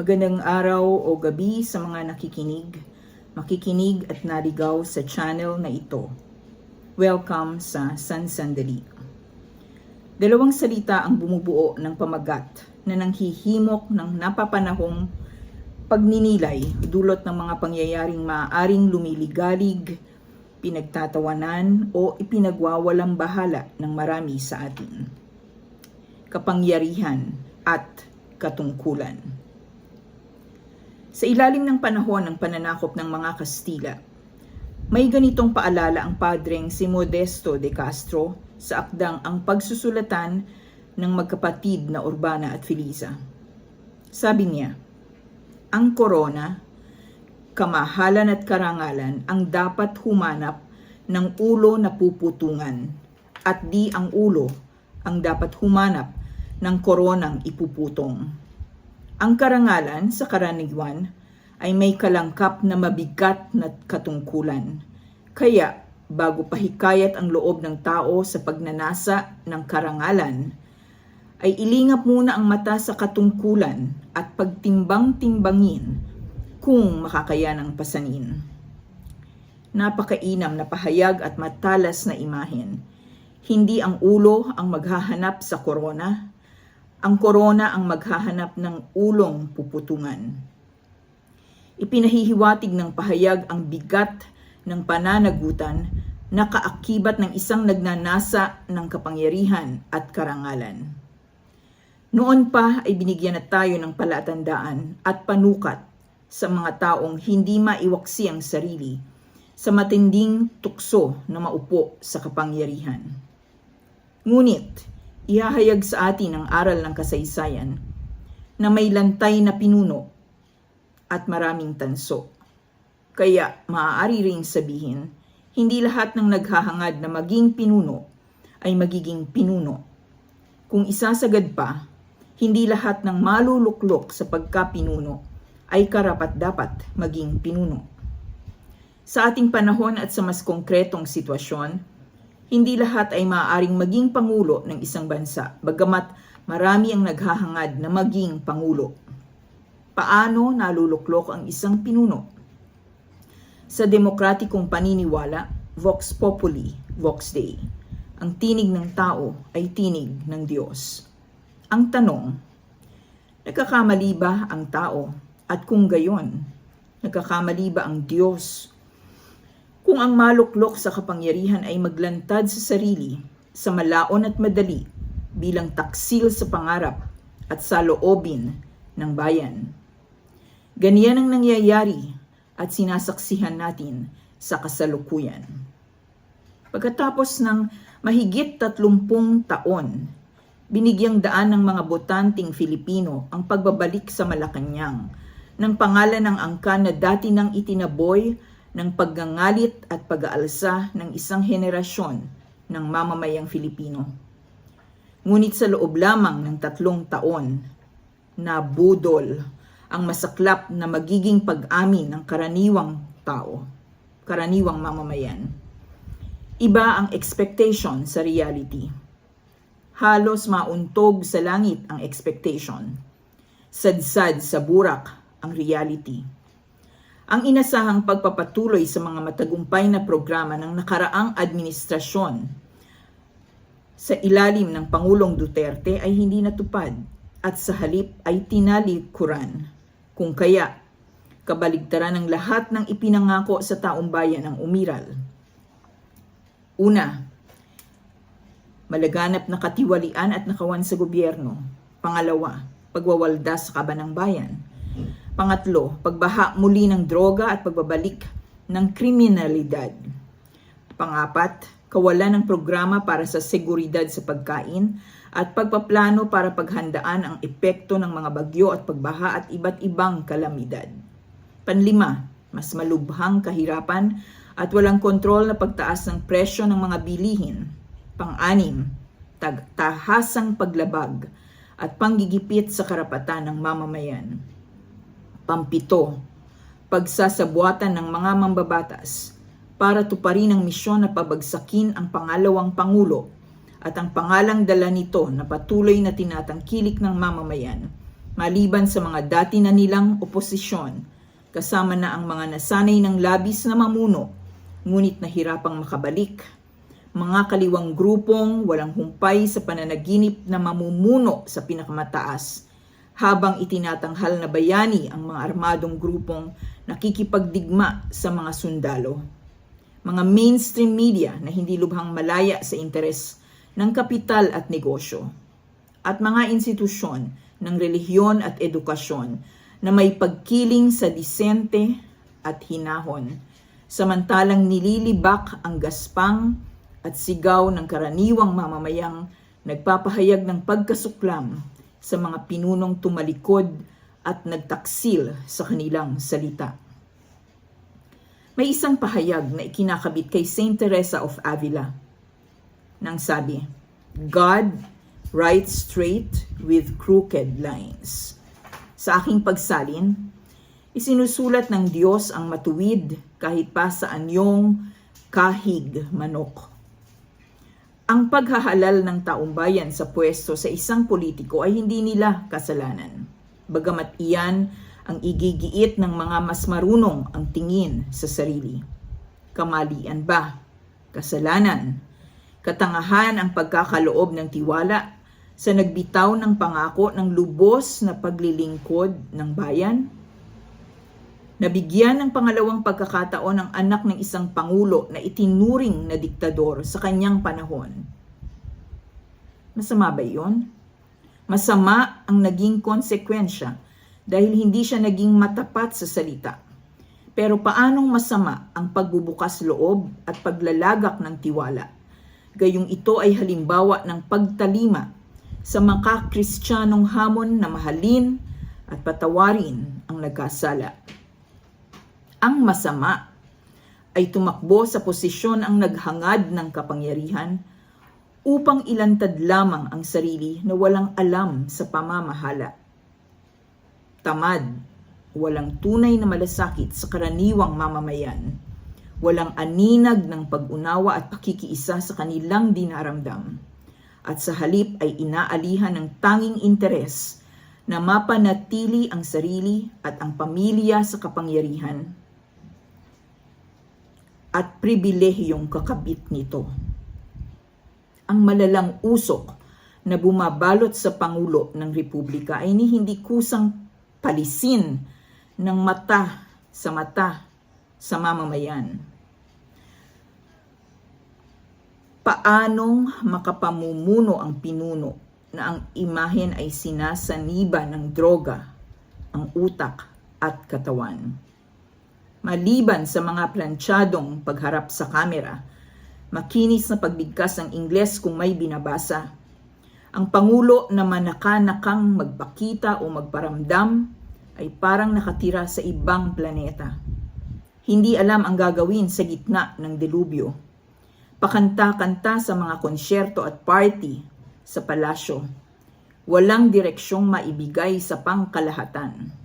Magandang araw o gabi sa mga nakikinig, makikinig at naligaw sa channel na ito. Welcome sa San Sandali. Dalawang salita ang bumubuo ng pamagat na nanghihimok ng napapanahong pagninilay dulot ng mga pangyayaring maaaring lumiligalig, pinagtatawanan o ipinagwawalang bahala ng marami sa atin. Kapangyarihan at katungkulan. Sa ilalim ng panahon ng pananakop ng mga Kastila, may ganitong paalala ang padreng si Modesto de Castro sa akdang ang pagsusulatan ng magkapatid na Urbana at Felisa. Sabi niya, ang korona, kamahalan at karangalan ang dapat humanap ng ulo na puputungan at di ang ulo ang dapat humanap ng koronang ipuputong. Ang karangalan sa karaniwan ay may kalangkap na mabigat na katungkulan. Kaya, bago pahikayat ang loob ng tao sa pagnanasa ng karangalan, ay ilingap muna ang mata sa katungkulan at pagtimbang-timbangin kung makakayanang pasanin. Napakainam na pahayag at matalas na imahen. Hindi ang ulo ang maghahanap sa korona, ang korona ang maghahanap ng ulong puputungan. Ipinahihiwatig ng pahayag ang bigat ng pananagutan na kaakibat ng isang nagnanasa ng kapangyarihan at karangalan. Noon pa ay binigyan na tayo ng palatandaan at panukat sa mga taong hindi maiwaksi ang sarili sa matinding tukso na maupo sa kapangyarihan. Ngunit, ihahayag sa atin ang aral ng kasaysayan na may lantay na pinuno at maraming tanso. Kaya maaari ring sabihin, hindi lahat ng naghahangad na maging pinuno ay magiging pinuno. Kung isasagad pa, hindi lahat ng maluluklok sa pagkapinuno ay karapat-dapat maging pinuno. Sa ating panahon at sa mas konkretong sitwasyon, hindi lahat ay maaaring maging pangulo ng isang bansa, bagamat marami ang naghahangad na maging pangulo. Paano naluluklok ang isang pinuno? Sa demokratikong paniniwala, Vox Populi, Vox Dei. Ang tinig ng tao ay tinig ng Diyos. Ang tanong, nagkakamali ba ang tao? At kung gayon, nagkakamali ba ang Diyos? Kung ang maluklok sa kapangyarihan ay maglantad sa sarili, sa malaon at madali, bilang taksil sa pangarap at sa loobin ng bayan. Ganyan ang nangyayari at sinasaksihan natin sa kasalukuyan. Pagkatapos ng mahigit tatlumpung taon, binigyang daan ng mga botanting Filipino ang pagbabalik sa Malacanang ng pangalan ng angkan na dati nang itinaboy ng paggangalit at pag-aalsa ng isang henerasyon ng mamamayang Filipino. Ngunit sa loob lamang ng tatlong taon, nabudol ang masaklap na magiging pag-amin ng karaniwang tao, karaniwang mamamayan. Iba ang expectation sa reality. Halos mauntog sa langit ang expectation. Sadsad sa burak ang reality. Ang inasahang pagpapatuloy sa mga matagumpay na programa ng nakaraang administrasyon sa ilalim ng Pangulong Duterte ay hindi natupad at sa halip ay tinalikuran. Kung kaya, kabaligtaran ng lahat ng ipinangako sa taong bayan ang umiral. Una, malaganap na katiwalian at nakawan sa gobyerno. Pangalawa, pagwawalda sa kabanang bayan. Pangatlo, pagbaha muli ng droga at pagbabalik ng kriminalidad. Pangapat, kawalan ng programa para sa seguridad sa pagkain at pagpaplano para paghandaan ang epekto ng mga bagyo at pagbaha at iba't ibang kalamidad. Panlima, mas malubhang kahirapan at walang kontrol na pagtaas ng presyo ng mga bilihin. Pang-anim, tahasang paglabag at panggigipit sa karapatan ng mamamayan. Pampito, pagsasabuatan ng mga mambabatas para tuparin ang misyon na pabagsakin ang pangalawang pangulo at ang pangalang dala nito na patuloy na tinatangkilik ng mamamayan Maliban sa mga dati na nilang oposisyon, kasama na ang mga nasanay ng labis na mamuno, ngunit nahirapang makabalik. Mga kaliwang grupong walang humpay sa pananaginip na mamumuno sa pinakamataas, habang itinatanghal na bayani ang mga armadong grupong nakikipagdigma sa mga sundalo. Mga mainstream media na hindi lubhang malaya sa interes ng kapital at negosyo. At mga institusyon ng relihiyon at edukasyon na may pagkiling sa disente at hinahon, samantalang nililibak ang gaspang at sigaw ng karaniwang mamamayang nagpapahayag ng pagkasuklam sa mga pinunong tumalikod at nagtaksil sa kanilang salita. May isang pahayag na ikinakabit kay Saint Teresa of Avila nang sabi, God writes straight with crooked lines. Sa aking pagsalin, isinusulat ng Diyos ang matuwid kahit pa sa anyong kahig manok. Ang paghahalal ng taumbayan sa pwesto sa isang politiko ay hindi nila kasalanan. Bagamat iyan ang igigiit ng mga mas marunong ang tingin sa sarili. Kamalian ba? Kasalanan? Katangahan ang pagkakaloob ng tiwala sa nagbitaw ng pangako ng lubos na paglilingkod ng bayan? Nabigyan ng pangalawang pagkakataon ang anak ng isang pangulo na itinuring na diktador sa kanyang panahon. Masama ba yun? Masama ang naging konsekwensya dahil hindi siya naging matapat sa salita. Pero paanong masama ang pagbubukas loob at paglalagak ng tiwala? Gayong ito ay halimbawa ng pagtalima sa mga kristyanong hamon na mahalin at patawarin ang nagkasala. Ang masama ay tumakbo sa posisyon ang naghangad ng kapangyarihan upang ilantad lamang ang sarili na walang alam sa pamamahala. Tamad, walang tunay na malasakit sa karaniwang mamamayan, walang aninag ng pag-unawa at pakikiisa sa kanilang dinaramdam, at sa halip ay inaalihan ng tanging interes na mapanatili ang sarili at ang pamilya sa kapangyarihan at pribilehiyong kakabit nito. Ang malalang usok na bumabalot sa Pangulo ng Republika ay ni hindi kusang palisin ng mata sa mata sa mamamayan. Paanong makapamumuno ang pinuno na ang imahen ay sinasaniba ng droga, ang utak at katawan? Maliban sa mga plantsadong pagharap sa kamera, makinis na pagbigkas ng Ingles kung may binabasa. Ang Pangulo na manaka-nakang magpakita o magparamdam ay parang nakatira sa ibang planeta. Hindi alam ang gagawin sa gitna ng delubyo. Pakanta-kanta sa mga konsyerto at party sa palasyo. Walang direksyong maibigay sa pangkalahatan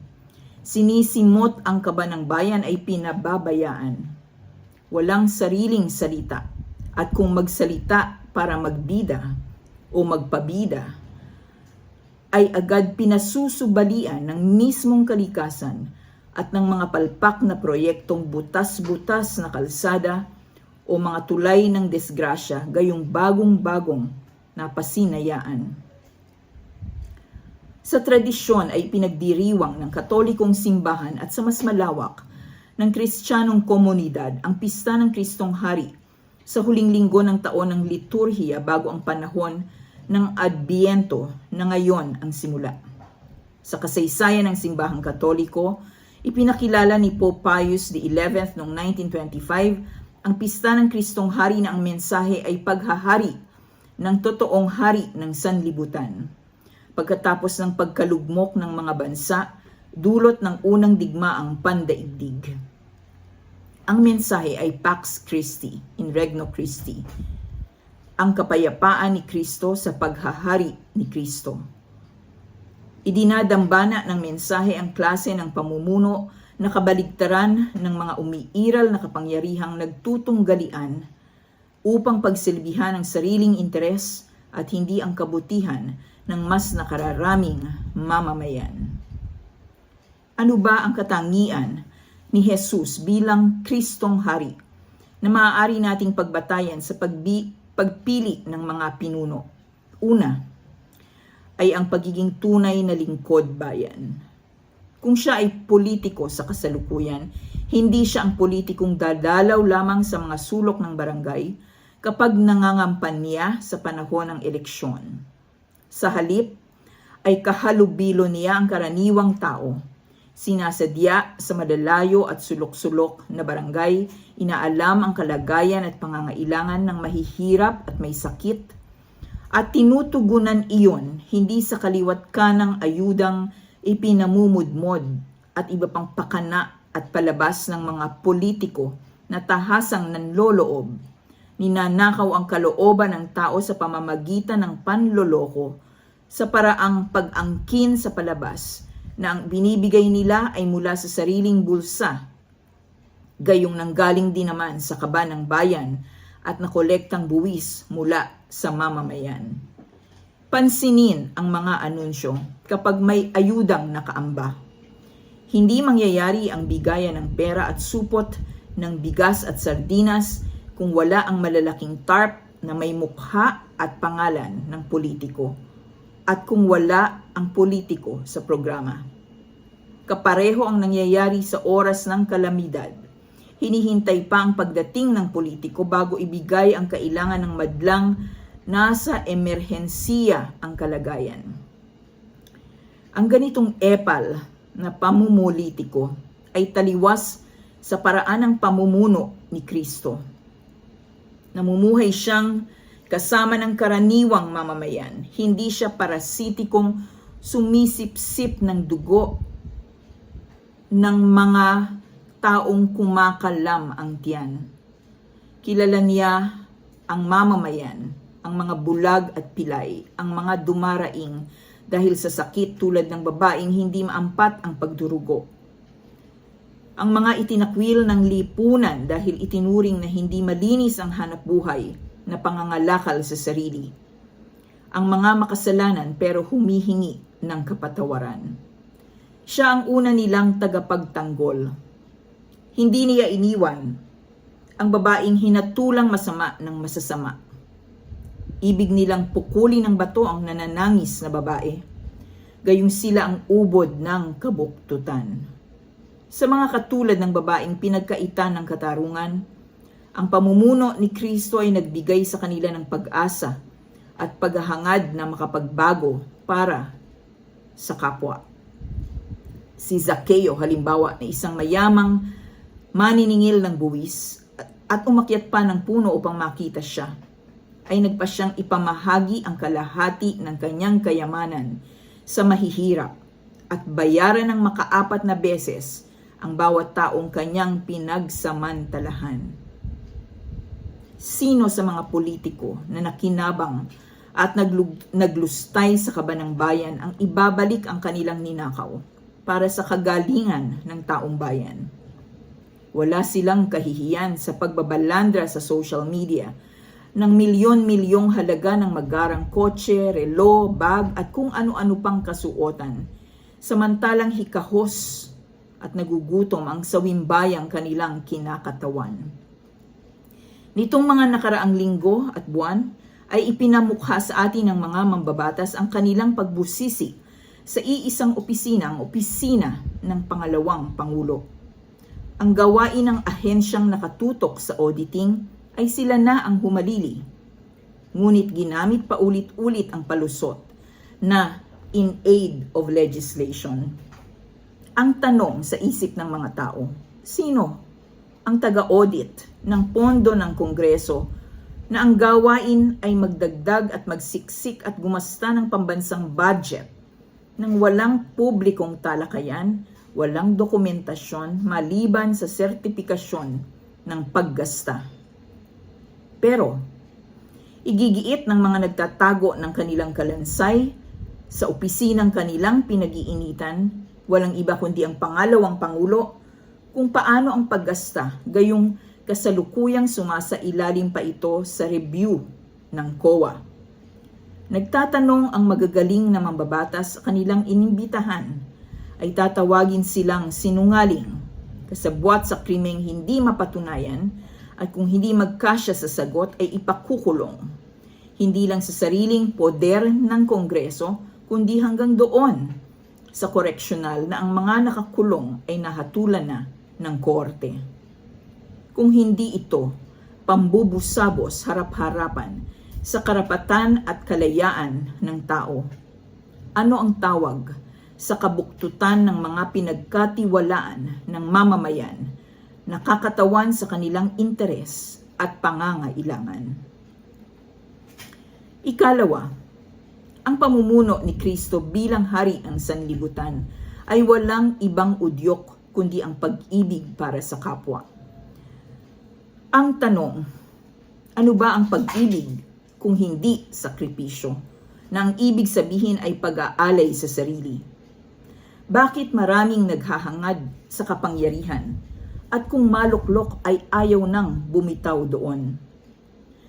sinisimot ang kaba ng bayan ay pinababayaan. Walang sariling salita. At kung magsalita para magbida o magpabida, ay agad pinasusubalian ng mismong kalikasan at ng mga palpak na proyektong butas-butas na kalsada o mga tulay ng desgrasya gayong bagong-bagong na pasinayaan. Sa tradisyon ay pinagdiriwang ng katolikong simbahan at sa mas malawak ng kristyanong komunidad ang pista ng Kristong Hari sa huling linggo ng taon ng liturhiya bago ang panahon ng Adbiento na ngayon ang simula. Sa kasaysayan ng simbahang katoliko, ipinakilala ni Pope Pius XI noong 1925 ang pista ng Kristong Hari na ang mensahe ay paghahari ng totoong hari ng sanlibutan pagkatapos ng pagkalugmok ng mga bansa dulot ng unang digmaang pandaigdig. Ang mensahe ay Pax Christi in Regno Christi, ang kapayapaan ni Kristo sa paghahari ni Kristo. Idinadambana ng mensahe ang klase ng pamumuno na kabaligtaran ng mga umiiral na kapangyarihang nagtutunggalian upang pagsilbihan ang sariling interes at hindi ang kabutihan ng mas nakararaming mamamayan. Ano ba ang katangian ni Jesus bilang Kristong Hari na maaari nating pagbatayan sa pagbi- pagpili ng mga pinuno? Una, ay ang pagiging tunay na lingkod bayan. Kung siya ay politiko sa kasalukuyan, hindi siya ang politikong dadalaw lamang sa mga sulok ng barangay kapag nangangampanya sa panahon ng eleksyon. Sa halip, ay kahalubilo niya ang karaniwang tao. Sinasadya sa madalayo at sulok-sulok na barangay, inaalam ang kalagayan at pangangailangan ng mahihirap at may sakit, at tinutugunan iyon hindi sa kaliwat kanang ayudang ipinamumudmod at iba pang pakana at palabas ng mga politiko na tahasang nanloloob. Ninanakaw ang kalooban ng tao sa pamamagitan ng panloloko sa paraang pag-angkin sa palabas na ang binibigay nila ay mula sa sariling bulsa. Gayong nanggaling din naman sa kaba ng bayan at nakolektang buwis mula sa mamamayan. Pansinin ang mga anunsyo kapag may ayudang nakaamba. Hindi mangyayari ang bigayan ng pera at supot ng bigas at sardinas kung wala ang malalaking tarp na may mukha at pangalan ng politiko at kung wala ang politiko sa programa. Kapareho ang nangyayari sa oras ng kalamidad. Hinihintay pa ang pagdating ng politiko bago ibigay ang kailangan ng madlang nasa emerhensiya ang kalagayan. Ang ganitong epal na pamumulitiko ay taliwas sa paraan ng pamumuno ni Kristo. Namumuhay siyang kasama ng karaniwang mamamayan. Hindi siya parasitikong sumisipsip ng dugo ng mga taong kumakalam ang tiyan. Kilala niya ang mamamayan, ang mga bulag at pilay, ang mga dumaraing dahil sa sakit tulad ng babaeng hindi maampat ang pagdurugo. Ang mga itinakwil ng lipunan dahil itinuring na hindi malinis ang hanap buhay na pangangalakal sa sarili. Ang mga makasalanan pero humihingi ng kapatawaran. Siya ang una nilang tagapagtanggol. Hindi niya iniwan ang babaeng hinatulang masama ng masasama. Ibig nilang pukuli ng bato ang nananangis na babae. Gayong sila ang ubod ng kabuktutan. Sa mga katulad ng babaeng pinagkaitan ng katarungan, ang pamumuno ni Kristo ay nagbigay sa kanila ng pag-asa at paghahangad na makapagbago para sa kapwa. Si Zaccheo halimbawa na isang mayamang maniningil ng buwis at umakyat pa ng puno upang makita siya, ay nagpa siyang ipamahagi ang kalahati ng kanyang kayamanan sa mahihirap at bayaran ng makaapat na beses ang bawat taong kanyang pinagsamantalahan. Sino sa mga politiko na nakinabang at naglustay sa kaba ng bayan ang ibabalik ang kanilang ninakaw para sa kagalingan ng taong bayan? Wala silang kahihiyan sa pagbabalandra sa social media ng milyon-milyong halaga ng magarang kotse, relo, bag at kung ano-ano pang kasuotan. Samantalang hikahos at nagugutom ang sawimbayang kanilang kinakatawan. Nitong mga nakaraang linggo at buwan ay ipinamukha sa atin ng mga mambabatas ang kanilang pagbusisi sa iisang opisina, ang opisina ng pangalawang pangulo. Ang gawain ng ahensyang nakatutok sa auditing ay sila na ang humalili. Ngunit ginamit pa ulit-ulit ang palusot na in aid of legislation. Ang tanong sa isip ng mga tao, sino ang taga-audit ng pondo ng Kongreso na ang gawain ay magdagdag at magsiksik at gumasta ng pambansang budget nang walang publikong talakayan, walang dokumentasyon maliban sa sertipikasyon ng paggasta. Pero, igigiit ng mga nagtatago ng kanilang kalansay sa opisinang kanilang pinag-iinitan, walang iba kundi ang pangalawang pangulo, kung paano ang paggasta, gayong kasalukuyang sumasa ilalim pa ito sa review ng COA. Nagtatanong ang magagaling na mambabatas sa kanilang inimbitahan ay tatawagin silang sinungaling, kasabwat sa krimeng hindi mapatunayan at kung hindi magkasya sa sagot ay ipakukulong. Hindi lang sa sariling poder ng Kongreso, kundi hanggang doon sa koreksyonal na ang mga nakakulong ay nahatulan na ng korte. Kung hindi ito, pambubusabos harap-harapan sa karapatan at kalayaan ng tao. Ano ang tawag sa kabuktutan ng mga pinagkatiwalaan ng mamamayan nakakatawan sa kanilang interes at pangangailangan. Ikalawa, ang pamumuno ni Kristo bilang hari ng sanlibutan ay walang ibang udyok kundi ang pag-ibig para sa kapwa. Ang tanong, ano ba ang pag-ibig kung hindi sakripisyo? Na ang ibig sabihin ay pag-aalay sa sarili. Bakit maraming naghahangad sa kapangyarihan at kung maluklok ay ayaw nang bumitaw doon?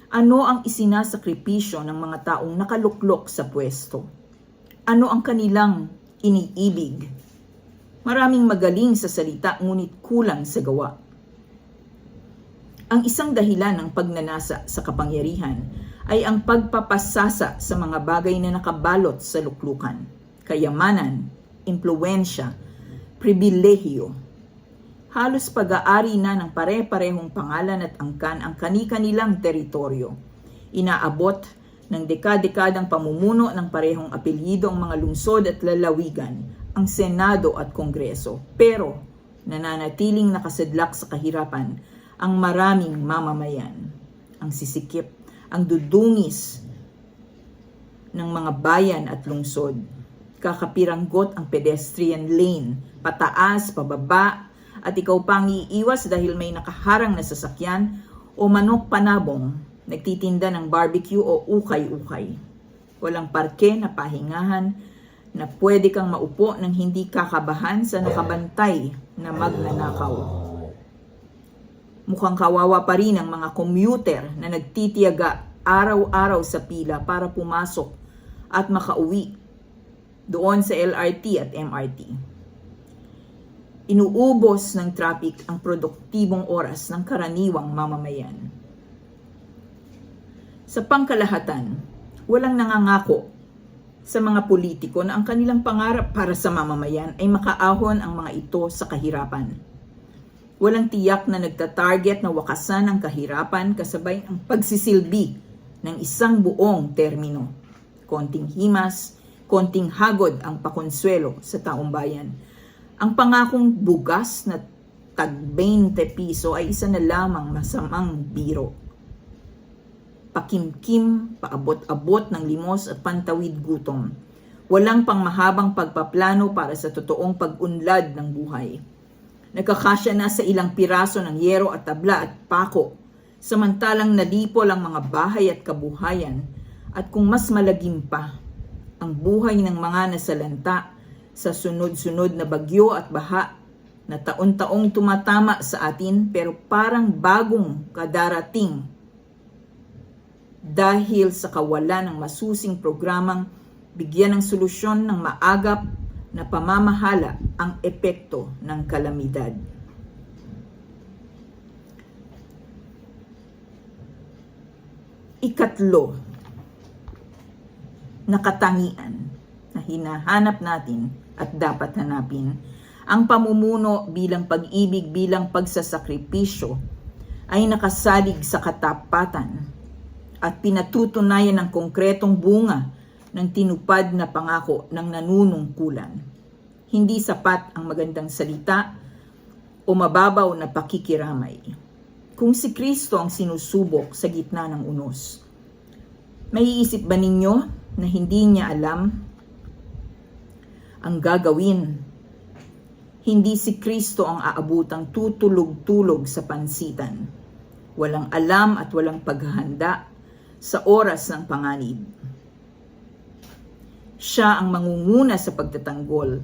Ano ang isinasakripisyo ng mga taong nakaluklok sa pwesto? Ano ang kanilang iniibig? Maraming magaling sa salita ngunit kulang sa gawa. Ang isang dahilan ng pagnanasa sa kapangyarihan ay ang pagpapasasa sa mga bagay na nakabalot sa luklukan, kayamanan, impluensya, pribilehiyo. Halos pag-aari na ng pare-parehong pangalan at angkan ang kani-kanilang teritoryo. Inaabot ng dekad-dekadang pamumuno ng parehong apelyido ang mga lungsod at lalawigan, ang Senado at Kongreso. Pero nananatiling nakasadlak sa kahirapan ang maraming mamamayan. Ang sisikip, ang dudungis ng mga bayan at lungsod. Kakapiranggot ang pedestrian lane, pataas, pababa, at ikaw pang iiwas dahil may nakaharang na sasakyan o manok panabong, nagtitinda ng barbecue o ukay-ukay. Walang parke na pahingahan na pwede kang maupo ng hindi kakabahan sa nakabantay na magnanakaw. Mukhang kawawa pa rin ang mga commuter na nagtitiyaga araw-araw sa pila para pumasok at makauwi doon sa LRT at MRT. Inuubos ng traffic ang produktibong oras ng karaniwang mamamayan. Sa pangkalahatan, walang nangangako sa mga politiko na ang kanilang pangarap para sa mamamayan ay makaahon ang mga ito sa kahirapan. Walang tiyak na nagtatarget na wakasan ang kahirapan kasabay ang pagsisilbi ng isang buong termino. Konting himas, konting hagod ang pakonsuelo sa taong bayan. Ang pangakong bugas na tag 20 piso ay isa na lamang masamang biro. Pakimkim, paabot-abot ng limos at pantawid gutom. Walang pangmahabang pagpaplano para sa totoong pag-unlad ng buhay. Nagkakasya na sa ilang piraso ng yero at tabla at pako, samantalang nadipol ang mga bahay at kabuhayan, at kung mas malagim pa, ang buhay ng mga nasalanta sa sunod-sunod na bagyo at baha na taon-taong tumatama sa atin pero parang bagong kadarating dahil sa kawalan ng masusing programang bigyan ng solusyon ng maagap na pamamahala ang epekto ng kalamidad. Ikatlo, nakatangian na hinahanap natin at dapat hanapin. Ang pamumuno bilang pag-ibig bilang pagsasakripisyo ay nakasalig sa katapatan at pinatutunayan ng konkretong bunga ng tinupad na pangako ng nanunungkulan. Hindi sapat ang magandang salita o mababaw na pakikiramay. Kung si Kristo ang sinusubok sa gitna ng unos, maiisip ba ninyo na hindi niya alam ang gagawin? Hindi si Kristo ang aabutang tutulog-tulog sa pansitan. Walang alam at walang paghahanda sa oras ng panganib. Siya ang mangunguna sa pagtatanggol,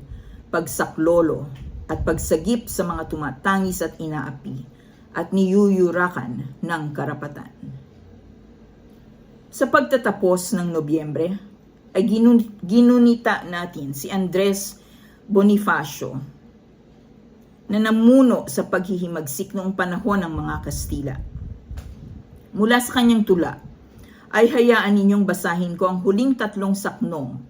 pagsaklolo, at pagsagip sa mga tumatangis at inaapi at niyuyurakan ng karapatan. Sa pagtatapos ng Nobyembre, ay ginun- ginunita natin si Andres Bonifacio na namuno sa paghihimagsik noong panahon ng mga Kastila. Mula sa kanyang tula, ay hayaan ninyong basahin ko ang huling tatlong saknong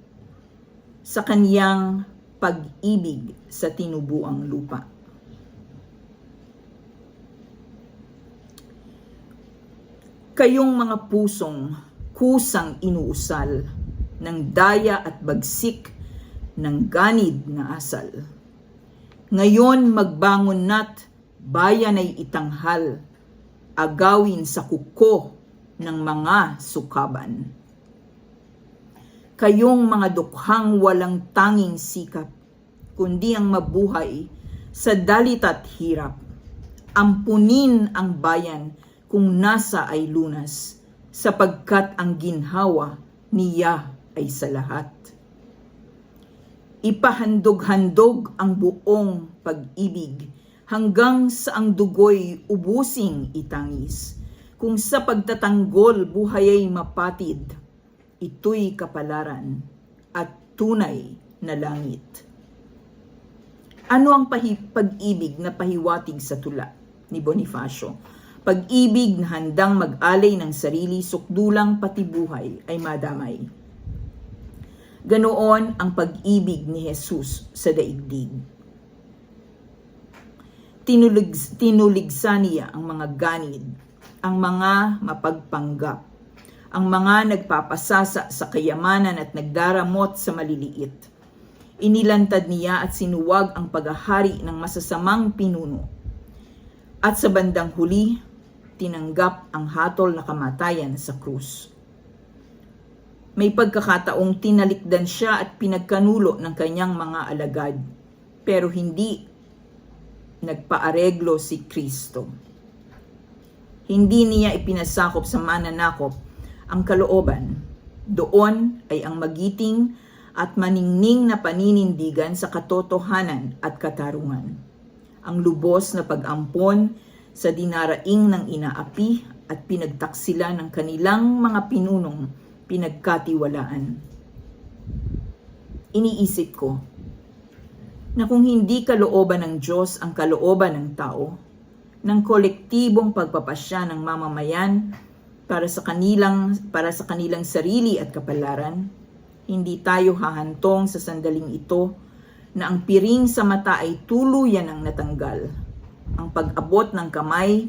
sa kaniyang pag-ibig sa tinubuang lupa. Kayong mga pusong kusang inuusal ng daya at bagsik ng ganid na asal. Ngayon magbangon na't bayan ay itanghal, agawin sa kuko ng mga sukaban. Kayong mga dukhang walang tanging sikap, kundi ang mabuhay sa dalit at hirap. Ampunin ang bayan kung nasa ay lunas, sapagkat ang ginhawa niya ay sa lahat. Ipahandog-handog ang buong pag-ibig hanggang sa ang dugo'y ubusing itangis. Kung sa pagtatanggol buhay ay mapatid, ito'y kapalaran at tunay na langit. Ano ang pag-ibig na pahiwatig sa tula ni Bonifacio? Pag-ibig na handang mag-alay ng sarili, sukdulang pati buhay ay madamay. Ganoon ang pag-ibig ni Jesus sa daigdig. Tinulig, tinuligsa niya ang mga ganid, ang mga mapagpanggap, ang mga nagpapasasa sa kayamanan at nagdaramot sa maliliit. Inilantad niya at sinuwag ang paghahari ng masasamang pinuno. At sa bandang huli, tinanggap ang hatol na kamatayan sa krus. May pagkakataong tinalikdan siya at pinagkanulo ng kanyang mga alagad, pero hindi nagpaareglo si Kristo. Hindi niya ipinasakop sa mananakop ang kalooban. Doon ay ang magiting at maningning na paninindigan sa katotohanan at katarungan. Ang lubos na pag-ampon sa dinaraing ng inaapi at pinagtaksila ng kanilang mga pinunong pinagkatiwalaan. Iniisip ko na kung hindi kalooban ng Diyos ang kalooban ng tao, ng kolektibong pagpapasya ng mamamayan para sa kanilang para sa kanilang sarili at kapalaran, hindi tayo hahantong sa sandaling ito na ang piring sa mata ay tuluyan ang natanggal. Ang pag-abot ng kamay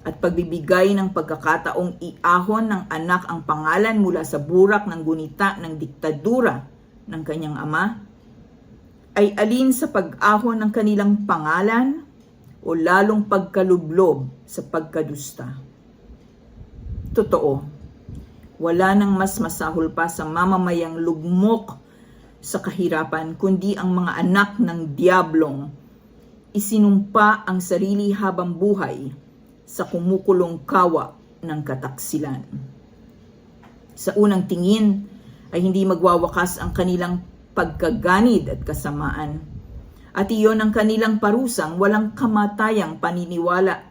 at pagbibigay ng pagkakataong iahon ng anak ang pangalan mula sa burak ng gunita ng diktadura ng kanyang ama ay alin sa pag-ahon ng kanilang pangalan o lalong pagkalublob sa pagkadusta. Totoo, wala nang mas masahol pa sa mamamayang lugmok sa kahirapan kundi ang mga anak ng diablong isinumpa ang sarili habang buhay sa kumukulong kawa ng kataksilan. Sa unang tingin ay hindi magwawakas ang kanilang pagkaganid at kasamaan. At iyon ang kanilang parusang walang kamatayang paniniwala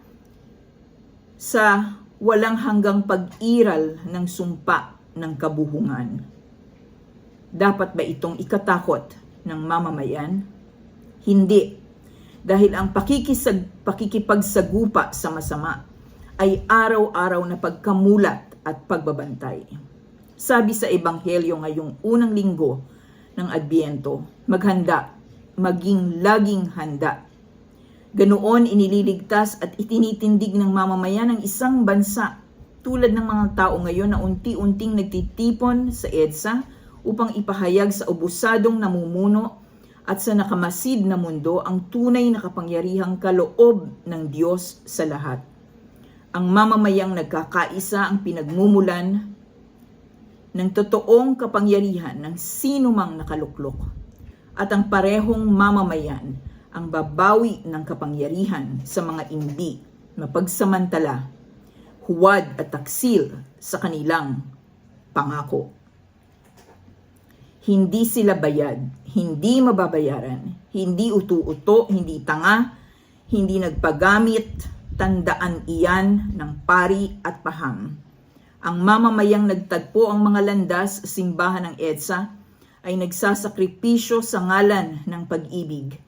sa walang hanggang pag-iral ng sumpa ng kabuhungan. Dapat ba itong ikatakot ng mamamayan? Hindi. Dahil ang pakikisag, pakikipagsagupa sa masama ay araw-araw na pagkamulat at pagbabantay. Sabi sa Ebanghelyo ngayong unang linggo ng Adbiento, maghanda, maging laging handa. Ganoon inililigtas at itinitindig ng mamamayan ng isang bansa tulad ng mga tao ngayon na unti-unting nagtitipon sa EDSA upang ipahayag sa obusadong namumuno at sa nakamasid na mundo ang tunay na kapangyarihang kaloob ng Diyos sa lahat. Ang mamamayang nagkakaisa ang pinagmumulan ng totoong kapangyarihan ng sino mang nakaluklok at ang parehong mamamayan ang babawi ng kapangyarihan sa mga imbi mapagsamantala, huwad at taksil sa kanilang pangako. Hindi sila bayad, hindi mababayaran, hindi utu-uto, hindi tanga, hindi nagpagamit, tandaan iyan ng pari at paham. Ang mamamayang nagtagpo ang mga landas simbahan ng EDSA ay nagsasakripisyo sa ngalan ng pag-ibig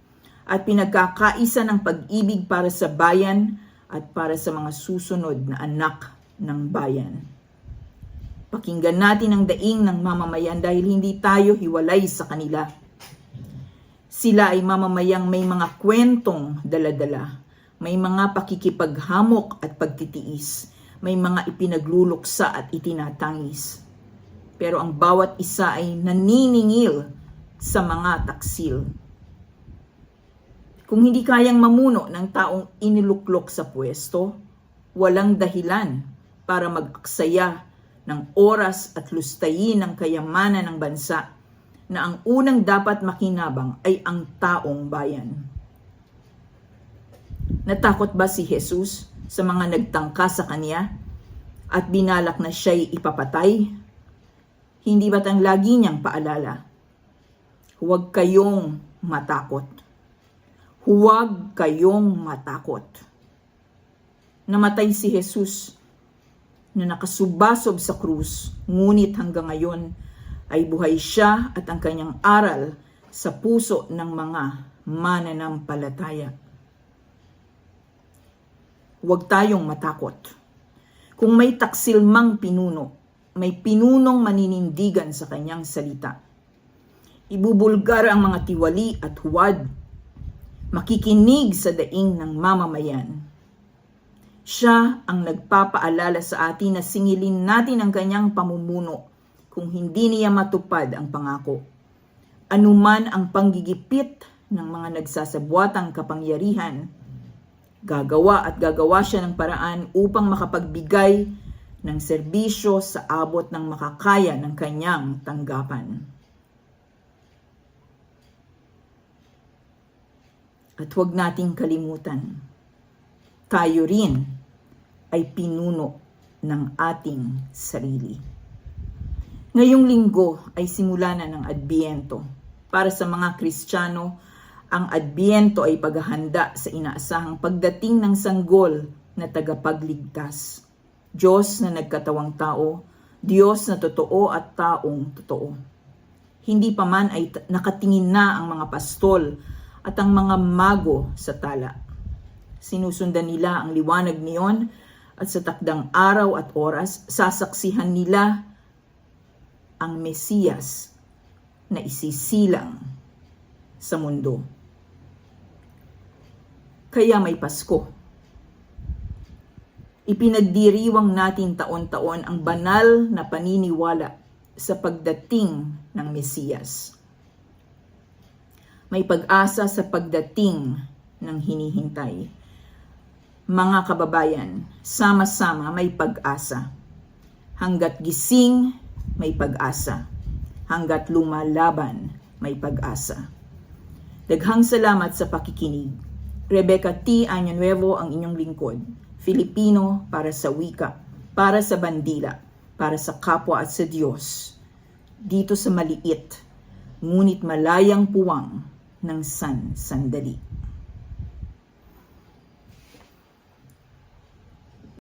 at pinagkakaisa ng pag-ibig para sa bayan at para sa mga susunod na anak ng bayan. Pakinggan natin ang daing ng mamamayan dahil hindi tayo hiwalay sa kanila. Sila ay mamamayang may mga kwentong daladala, may mga pakikipaghamok at pagtitiis, may mga ipinagluluksa at itinatangis. Pero ang bawat isa ay naniningil sa mga taksil. Kung hindi kayang mamuno ng taong iniluklok sa pwesto, walang dahilan para mag-aksaya ng oras at lustayin ng kayamanan ng bansa na ang unang dapat makinabang ay ang taong bayan. Natakot ba si Jesus sa mga nagtangka sa kanya at binalak na siya'y ipapatay? Hindi ba't ang lagi niyang paalala? Huwag kayong matakot. Huwag kayong matakot. Namatay si Jesus na nakasubasob sa krus, ngunit hanggang ngayon ay buhay siya at ang kanyang aral sa puso ng mga mananampalataya. Huwag tayong matakot. Kung may taksil mang pinuno, may pinunong maninindigan sa kanyang salita. Ibubulgar ang mga tiwali at huwad. Makikinig sa daing ng mamamayan. Siya ang nagpapaalala sa atin na singilin natin ang kanyang pamumuno kung hindi niya matupad ang pangako. Anuman ang panggigipit ng mga nagsasabuatang kapangyarihan, gagawa at gagawa siya ng paraan upang makapagbigay ng serbisyo sa abot ng makakaya ng kanyang tanggapan. At huwag nating kalimutan, tayo rin ay pinuno ng ating sarili. Ngayong linggo ay simula na ng Adbiento. Para sa mga Kristiyano, ang Adbiento ay paghahanda sa inaasahang pagdating ng sanggol na tagapagligtas. Diyos na nagkatawang tao, Diyos na totoo at taong totoo. Hindi pa man ay nakatingin na ang mga pastol at ang mga mago sa tala. Sinusundan nila ang liwanag niyon at sa takdang araw at oras, sasaksihan nila ang Mesiyas na isisilang sa mundo. Kaya may Pasko. Ipinagdiriwang natin taon-taon ang banal na paniniwala sa pagdating ng Mesiyas. May pag-asa sa pagdating ng hinihintay. Mga kababayan, sama-sama may pag-asa. Hanggat gising, may pag-asa. Hanggat lumalaban, may pag-asa. Daghang salamat sa pakikinig. Rebecca T. Año ang inyong lingkod. Filipino para sa wika, para sa bandila, para sa kapwa at sa Diyos. Dito sa maliit, ngunit malayang puwang ng san sandali.